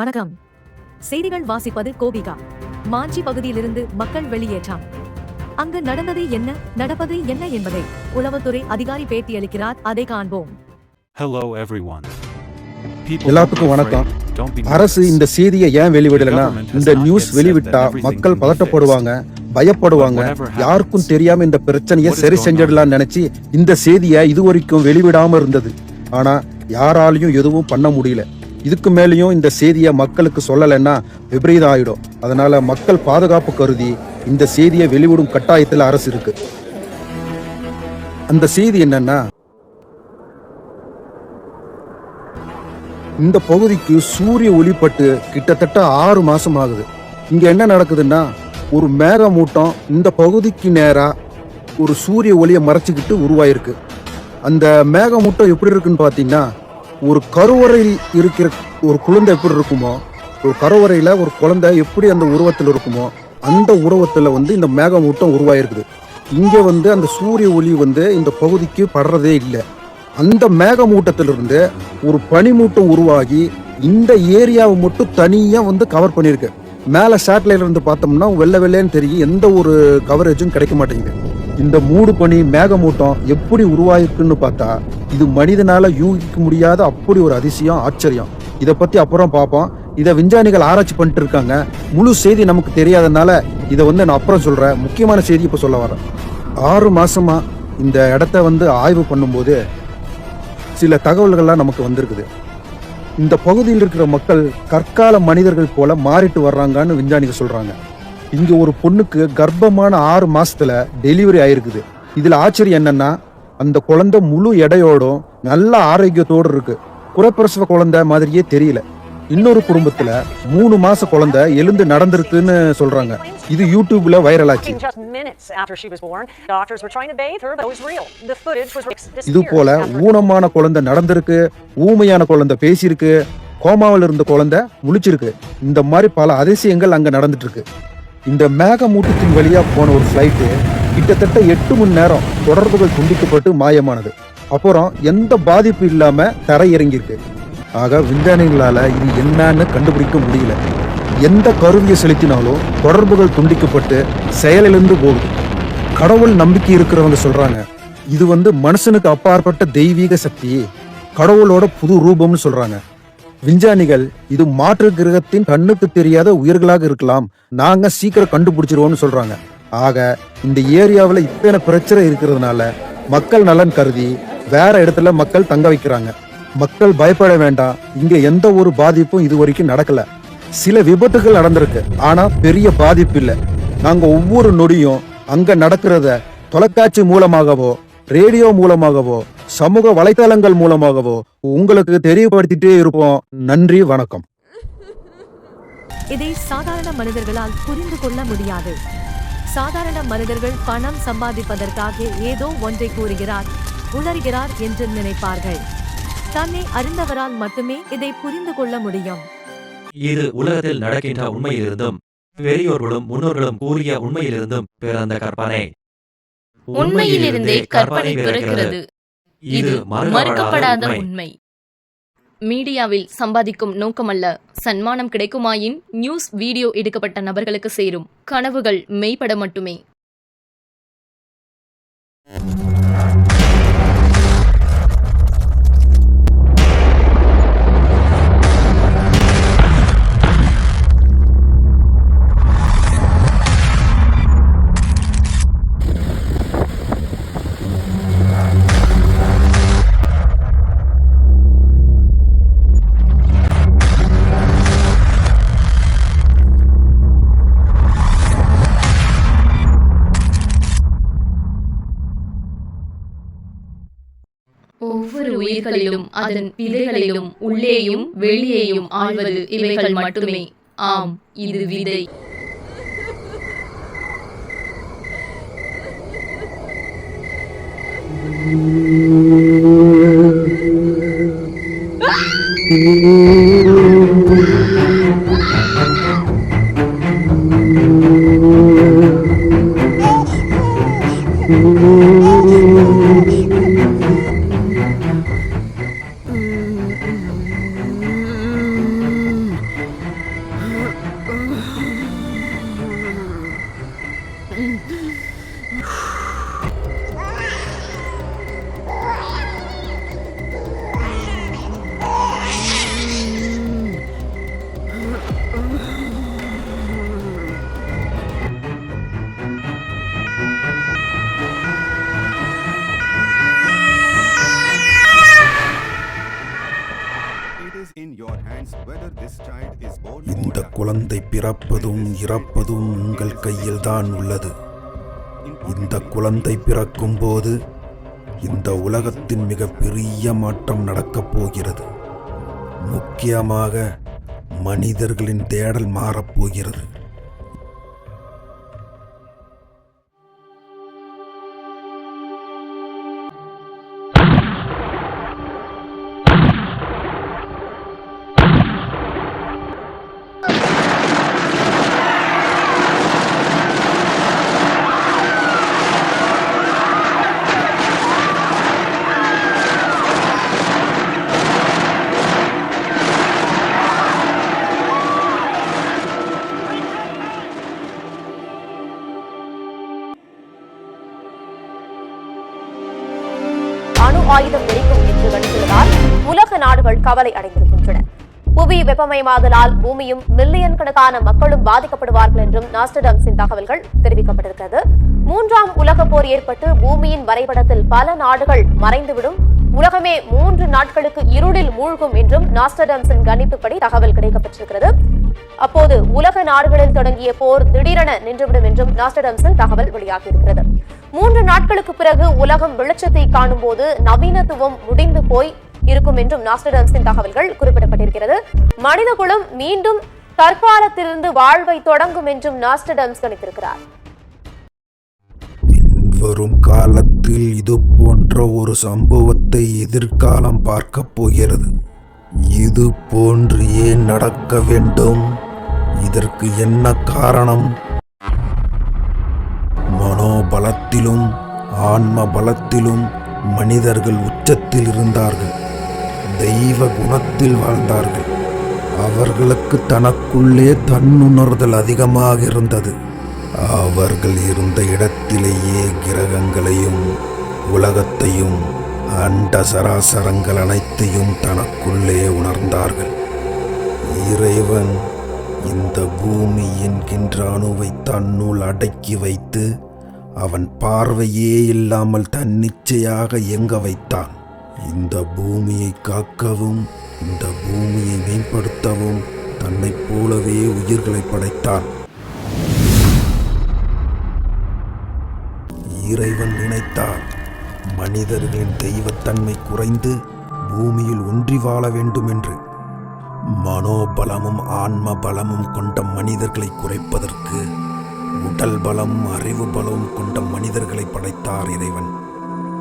வணக்கம். செய்திகள் வாசிப்பது கோபிகா. மாஞ்சி பகுதியிலிருந்து மக்கள் வெளியேற்றம். அங்கு நடந்தது என்ன நடப்பது என்ன என்பதை உளவுத்துறை அதிகாரி பேட்டியளிக்கிறார் அதை காண்போம். Everyone. People எல்லாத்துக்கும் வணக்கம். அரசு. இந்த செய்தியை ஏன் வெளிவிடலைன்னா இந்த நியூஸ் வெளிவிட்டா மக்கள் பதட்டப்படுவாங்க பயப்படுவாங்க யாருக்கும் தெரியாம இந்த பிரச்சனையை சரி செஞ்சிடலாம்னு நினைச்சு இந்த செய்தியை இதுவரைக்கும் வெளிவிடாம இருந்தது. ஆனா யாராலையும் எதுவும் பண்ண முடியல. இதுக்கு மேலேயும் இந்த செய்தியை மக்களுக்கு சொல்லலைன்னா விபரீதம் ஆகிடும் அதனால மக்கள் பாதுகாப்பு கருதி இந்த செய்தியை வெளிவிடும் கட்டாயத்தில் அரசு இருக்கு. அந்த செய்தி என்னன்னா இந்த பகுதிக்கு சூரிய ஒளிப்பட்டு கிட்டத்தட்ட ஆறு மாசம் ஆகுது. இங்க என்ன நடக்குதுன்னா ஒரு மேகமூட்டம் இந்த பகுதிக்கு நேரா ஒரு சூரிய ஒளியை மறைச்சிக்கிட்டு உருவாயிருக்கு. அந்த மேகமூட்டம் எப்படி இருக்குன்னு பார்த்தீங்கன்னா ஒரு கருவறையில் இருக்கிற ஒரு குழந்தை எப்படி இருக்குமோ ஒரு கருவறையில் ஒரு குழந்தை எப்படி அந்த உருவத்தில் இருக்குமோ அந்த உருவத்தில் வந்து இந்த மேகமூட்டம் உருவாயிருக்குது. இங்கே வந்து அந்த சூரிய ஒளி வந்து இந்த பகுதிக்கு படுறதே இல்லை. அந்த மேகமூட்டத்திலிருந்து ஒரு பனிமூட்டம் உருவாகி இந்த ஏரியாவை மட்டும் தனியாக வந்து கவர் பண்ணியிருக்கு. மேலே சேட்டலைட்ல இருந்து பார்த்தோம்னா வெள்ளை வெள்ளைன்னு தெரியும். எந்த ஒரு கவரேஜும் கிடைக்க மாட்டேங்குது. இந்த மூடு பனி மேகமூட்டம் எப்படி உருவாயிருக்குன்னு பார்த்தா இது மனிதனால யூகிக்க முடியாத அப்படி ஒரு அதிசயம் ஆச்சரியம். இதை பத்தி அப்புறம் பார்ப்போம். இதை விஞ்ஞானிகள் ஆராய்ச்சி பண்ணிட்டு இருக்காங்க. முழு செய்தி நமக்கு தெரியாதனால இதை வந்து நான் அப்புறம் சொல்றேன். முக்கியமான செய்தி இப்போ சொல்ல வரேன் ஆறு மாசமா இந்த இடத்த வந்து ஆய்வு பண்ணும்போது சில தகவல்கள்லாம் நமக்கு வந்திருக்குது. இந்த பகுதியில் இருக்கிற மக்கள் கற்கால மனிதர்கள் போல மாறிட்டு வர்றாங்கன்னு விஞ்ஞானிகள் சொல்றாங்க. இங்க ஒரு பொண்ணுக்கு கர்ப்பமான ஆறு மாசத்துல டெலிவரி ஆயிருக்குது. இதுல ஆச்சரியம் என்னன்னா அந்த குழந்தை முழு எடையோடும் நல்ல ஆரோக்கியத்தோடு இருக்கு. குறைப்பிரசவ குழந்தை மாதிரியே தெரியல. இன்னொரு குடும்பத்துல மூணு மாச குழந்தை எழுந்து நடந்திருக்குன்னு சொல்றாங்க. இது யூடியூப்ல வைரல் ஆச்சு. இது போல. ஊனமான குழந்தை நடந்திருக்கு ஊமையான குழந்தை பேசியிருக்கு கோமாவில் இருந்த குழந்தை முழிச்சிருக்கு. இந்த மாதிரி பல அதிசயங்கள் அங்க நடந்துட்டு இருக்கு. இந்த மேகமூட்டத்தின் வழியாக போன ஒரு ஃப்ளைட்டு கிட்டத்தட்ட எட்டு மணி நேரம் தொடர்புகள் துண்டிக்கப்பட்டு மாயமானது. அப்புறம் எந்த பாதிப்பு இல்லாமல் தரையிறங்கியிருக்கு. ஆக விஞ்ஞானிகளால் இது என்னன்னு கண்டுபிடிக்க முடியல. எந்த கருவியை செலுத்தினாலும் தொடர்புகள் துண்டிக்கப்பட்டு செயலிழந்து போகுது. கடவுள் நம்பிக்கை இருக்கிறவங்க சொல்கிறாங்க இது வந்து மனுஷனுக்கு அப்பாற்பட்ட தெய்வீக சக்தி கடவுளோட புது ரூபம்னு சொல்கிறாங்க விஞ்ஞானிகள் இது மாற்று கிரகத்தின் கண்ணுக்கு தெரியாத உயிர்களாக இருக்கலாம். நாங்க சீக்கிரம் கண்டுபிடிச்சிருவோம்னு சொல்றாங்க. ஆக இந்த ஏரியாவில் இத்தனை பிரச்சனை இருக்கிறதுனால மக்கள் நலன் கருதி வேற இடத்துல மக்கள் தங்க வைக்கிறாங்க. மக்கள் பயப்பட வேண்டாம். இங்க எந்த ஒரு பாதிப்பும் இது வரைக்கும் நடக்கல. சில விபத்துகள் நடந்திருக்கு. ஆனா பெரிய பாதிப்பு இல்லை. நாங்க ஒவ்வொரு நொடியும் அங்க நடக்கிறத தொலைக்காட்சி மூலமாகவோ ரேடியோ மூலமாகவோ சமூக வலைத்தளங்கள் மூலமாகவோ உங்களுக்கு தெரியப்படுத்திட்டே இருப்போம். நன்றி வணக்கம். இதை சாதாரண மனிதர்களால் புரிந்து கொள்ள முடியாது. சாதாரண மனிதர்கள் பணம் சம்பாதிப்பதற்காக ஏதோ ஒன்றை கூறுகிறார் உளறுகிறார் என்று நினைப்பார்கள். தன்னை அறிந்தவரால் மட்டுமே இதை புரிந்து கொள்ள முடியும். இது உலகத்தில் நடக்கின்ற உண்மையிலிருந்தும் பெரியோர்களும் முன்னோர்களும் கூறிய உண்மையிலிருந்தும் பிறந்த கற்பனை. உண்மையிலிருந்தே கற்பனை பிறக்கிறது. இது மறுக்கப்படாத உண்மை. மீடியாவில் சம்பாதிக்கும் நோக்கமல்ல சன்மானம் கிடைக்குமாயின் நியூஸ் வீடியோ எடுக்கப்பட்ட நபர்களுக்கு சேரும். கனவுகள் மெய்ப்பட மட்டுமே. ஒவ்வொரு அதன் விதைகளிலும் உள்ளேயும் வெளியேயும் ஆழ்வது. இவைகள் மட்டுமே. ஆம் இது விதை. இந்த. குழந்தை பிறப்பதும் இறப்பதும் உங்கள் கையில்தான் உள்ளது. இந்த குழந்தை பிறக்கும் போது இந்த உலகத்தின் மிக பெரிய மாற்றம் நடக்கப் போகிறது. முக்கியமாக மனிதர்களின் தேடல் மாறப்போகிறது உலக நாடுகள் கவலை அடைந்திருக்கின்றன. புவி வெப்பமயமாதலால் பூமியும் மில்லியன் கணக்கான மக்களும் பாதிக்கப்படுவார்கள் என்றும் நாஸ்டடம்ஸின் தகவல்கள் தெரிவிக்கப்பட்டிருக்கிறது. மூன்றாம் உலகப் போர் ஏற்பட்டு பூமியின் வரைபடத்தில் பல நாடுகள் மறைந்துவிடும். உலகமே மூன்று நாட்களுக்கு இருளில் மூழ்கும் என்றும் நாஸ்டடம்ஸின் கணிப்புப்படி தகவல் கிடைக்கப்பட்டிருக்கிறது. அப்போது உலக நாடுகளில் தொடங்கிய போர் திடீரென நின்றுவிடும் என்றும் நாஸ்டடம்ஸில் தகவல் வெளியாகியிருக்கிறது. மூன்று நாட்களுக்கு பிறகு உலகம் வெளிச்சத்தை காணும் போது நவீனத்துவம் முடிந்து போய் இருக்கும் என்றும் நாஸ்டடம்ஸின் தகவல்கள் குறிப்பிடப்பட்டிருக்கிறது. மனிதகுலம் மீண்டும் தற்காலத்திலிருந்து வாழ்வை தொடங்கும் என்றும் நாஸ்டடம்ஸ் கணித்திருக்கிறார். வரும் காலத்தில் இது போன்ற ஒரு சம்பவத்தை எதிர்காலம் பார்க்க போகிறது. இது போன்று ஏன் நடக்க வேண்டும். இதற்கு என்ன காரணம்? மனோபலத்திலும் ஆன்ம பலத்திலும் மனிதர்கள் உச்சத்தில் இருந்தார்கள். தெய்வ குணத்தில் வாழ்ந்தார்கள். அவர்களுக்கு தனக்குள்ளே தன்னுணர்தல் அதிகமாக இருந்தது. அவர்கள் இருந்த இடத்திலேயே கிரகங்களையும் உலகத்தையும் அண்ட சராசரங்கள் அனைத்தையும் தனக்குள்ளே உணர்ந்தார்கள். இறைவன் இந்த பூமி என்கின்ற அணுவை தன்னுள் அடக்கி வைத்து அவன் பார்வையே இல்லாமல் தன்னிச்சையாக இயங்க வைத்தான். இந்த பூமியை காக்கவும் இந்த பூமியை மேம்படுத்தவும் தன்னைப் போலவே உயிர்களை படைத்தான். இறைவன் நினைத்தார் மனிதர்களின் தெய்வத்தன்மை குறைந்து பூமியில் ஒன்றி வாழ வேண்டும் என்று மனோபலமும் ஆன்ம பலமும் கொண்ட மனிதர்களை குறைப்பதற்கு உடல் பலமும் அறிவு பலமும் கொண்ட மனிதர்களை படைத்தார் இறைவன்.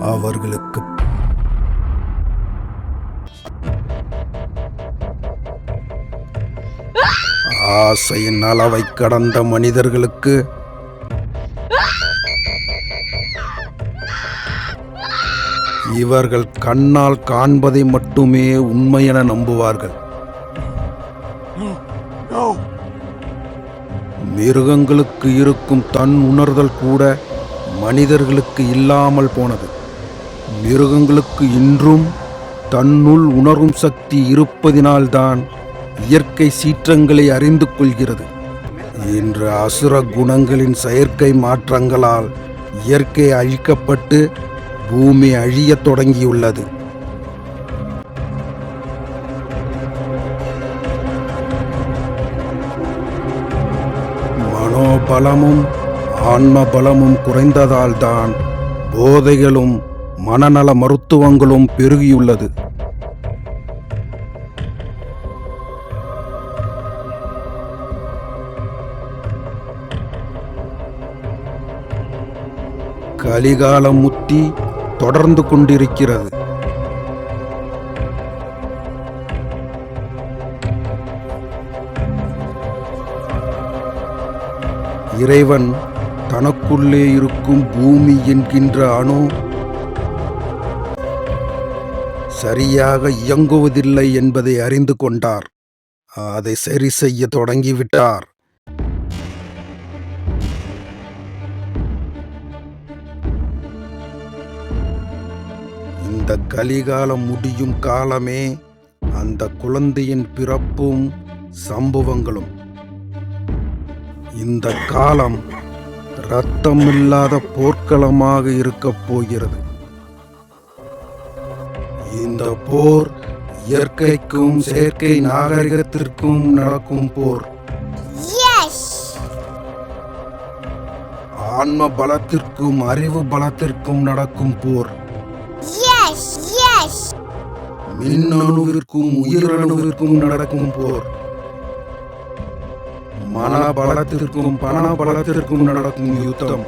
அவர்களுக்கு ஆசையின் அளவை கடந்த மனிதர்களுக்கு இவர்கள் கண்ணால் காண்பதை மட்டுமே உண்மை என நம்புவார்கள். மிருகங்களுக்கு இருக்கும் தன் உணர்தல் கூட மனிதர்களுக்கு இல்லாமல் போனது. மிருகங்களுக்கு இன்றும் தன்னுள் உணரும் சக்தி இருப்பதினால்தான் இயற்கை சீற்றங்களை அறிந்து கொள்கிறது. இன்று அசுர குணங்களின் செயற்கை மாற்றங்களால் இயற்கை அழிக்கப்பட்டு பூமி அழியத் தொடங்கியுள்ளது. மனோபலமும் ஆன்ம பலமும் குறைந்ததால்தான் போதைகளும் மனநல மருத்துவங்களும் பெருகியுள்ளது. கலிகாலம் முத்தி தொடர்ந்து கொண்டிருக்கிறது. இறைவன் தனக்குள்ளே இருக்கும் பூமி என்கின்ற அணு சரியாக இயங்குவதில்லை என்பதை அறிந்து கொண்டார். அதை சரி செய்ய தொடங்கிவிட்டார். இந்த கலிகாலம் முடியும் காலமே அந்த குழந்தையின் பிறப்பும் சம்பவங்களும். இந்த காலம் இரத்தமில்லாத போர்க்களமாக இருக்கப் போகிறது. இந்த போர் இயற்கைக்கும் செயற்கை நாகரிகத்திற்கும் நடக்கும் போர். ஆன்ம பலத்திற்கும் அறிவு பலத்திற்கும் நடக்கும் போர். மின்னணுவிற்கும் உயிரணுவிற்கும் நடக்கும் போர். மன பலத்திற்கும் பண பலத்திற்கும் நடக்கும் யுத்தம்.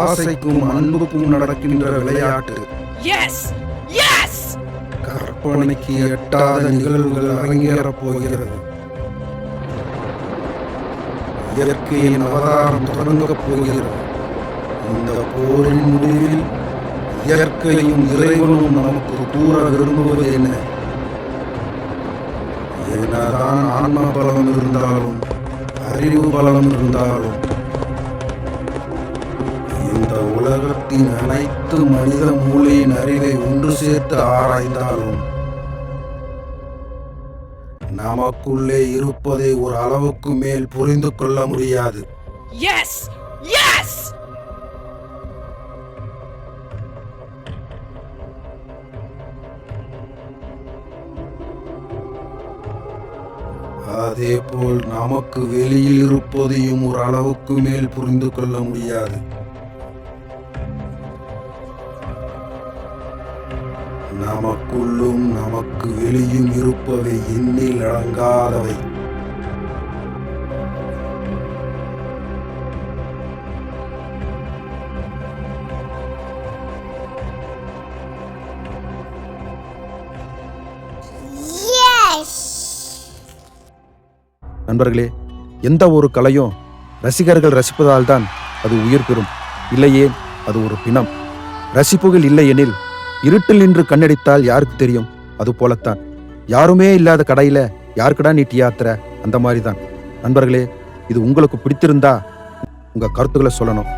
ஆசைக்கும் அன்புக்கும் நடக்கின்ற விளையாட்டு. கற்பனைக்கு எட்டாத நிகழ்வுகள் அரங்கேறப் போகிறது. இயற்கையின் அவதாரம் தொடங்கப் போகிறது. இந்த போரின் முடிவில் இயற்கையும் இறைவனும் நமக்கு கூற விரும்புவது என்ன என்னதான் ஆன்ம பலம் இருந்தாலும் அறிவு பலம் இருந்தாலும் இந்த உலகத்தின் அனைத்து மனித மூளையின் அறிவை ஒன்று சேர்த்து ஆராய்ந்தாலும் நமக்குள்ளே இருப்பதை ஒரு அளவுக்கு மேல் புரிந்து கொள்ள முடியாது. எஸ் போல் நமக்கு வெளியில் இருப்பதையும் ஒரு அளவுக்கு மேல் புரிந்து கொள்ள முடியாது. நமக்குள்ளும் நமக்கு வெளியும் இருப்பவை எண்ணில் அடங்காதவை. நண்பர்களே எந்த ஒரு கலையும் ரசிகர்கள் ரசிப்பதால் தான் அது உயிர் பெறும். இல்லையே அது ஒரு பிணம். ரசிப்புகள் இல்லை எனில் இருட்டில் நின்று கண்ணடித்தால் யாருக்கு தெரியும்? அது போலத்தான். யாருமே இல்லாத கடையில யாருக்கடா நீ டீ அந்த மாதிரி தான் நண்பர்களே இது உங்களுக்கு பிடித்திருந்தா உங்க கருத்துக்களை சொல்லணும்.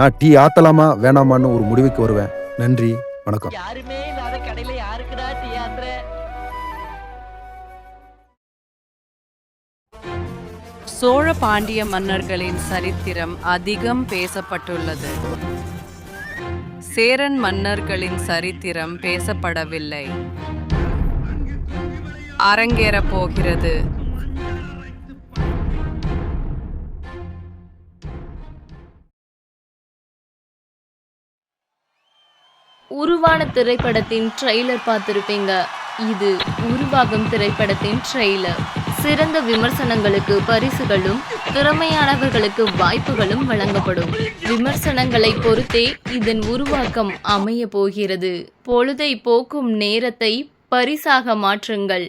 நான் டீ ஆத்தலாமா வேணாமான்னு ஒரு முடிவுக்கு வருவேன். நன்றி வணக்கம். சோழ பாண்டிய மன்னர்களின் சரித்திரம் அதிகம் பேசப்பட்டுள்ளது. சேரன் மன்னர்களின் சரித்திரம் பேசப்படவில்லை. அரங்கேறப் போகிறது. உருவான திரைப்படத்தின் ட்ரெய்லர் பார்த்துருப்பீங்க. இது உருவாகும் திரைப்படத்தின் ட்ரெய்லர் சிறந்த விமர்சனங்களுக்கு பரிசுகளும் திறமையானவர்களுக்கு வாய்ப்புகளும் வழங்கப்படும். விமர்சனங்களை பொறுத்தே இதன் உருவாக்கம் அமைய போகிறது. பொழுதை போக்கும் நேரத்தை பரிசாக மாற்றுங்கள்.